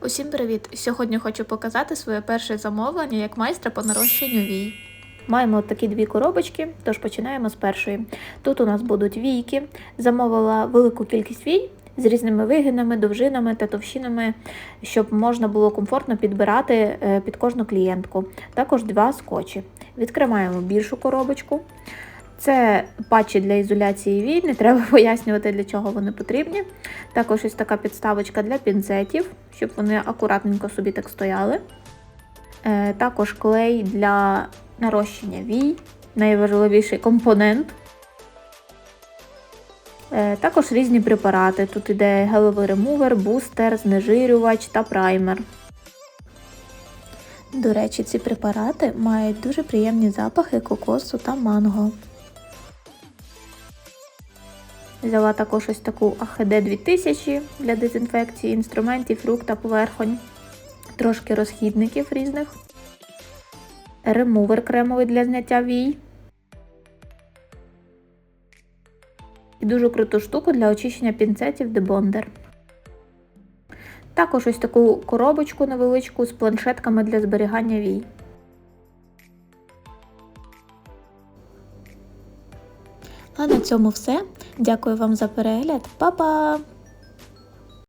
Усім привіт! Сьогодні хочу показати своє перше замовлення як майстра по нарощенню вій. Маємо такі дві коробочки, тож починаємо з першої. Тут у нас будуть війки. Замовила велику кількість вій з різними вигинами, довжинами та товщинами, щоб можна було комфортно підбирати е, під кожну клієнтку. Також два скотчі. Відкриваємо більшу коробочку. Це патчі для ізоляції вій, не треба пояснювати, для чого вони потрібні. Також ось така підставочка для пінцетів, щоб вони акуратненько собі так стояли. Е, Також клей для нарощення вій, найважливіший компонент. Е, Також різні препарати. Тут іде гелевий ремувер, бустер, знежирювач та праймер. До речі, ці препарати мають дуже приємні запахи кокосу та манго. Взяла також ось таку АХД 2000 для дезінфекції інструментів, рук та поверхонь. Трошки розхідників різних. Ремувер кремовий для зняття вій. І дуже круту штуку для очищення пінцетів дебондер. Також ось таку коробочку невеличку з планшетками для зберігання вій. А на цьому все. Дякую вам за перегляд. Па-па!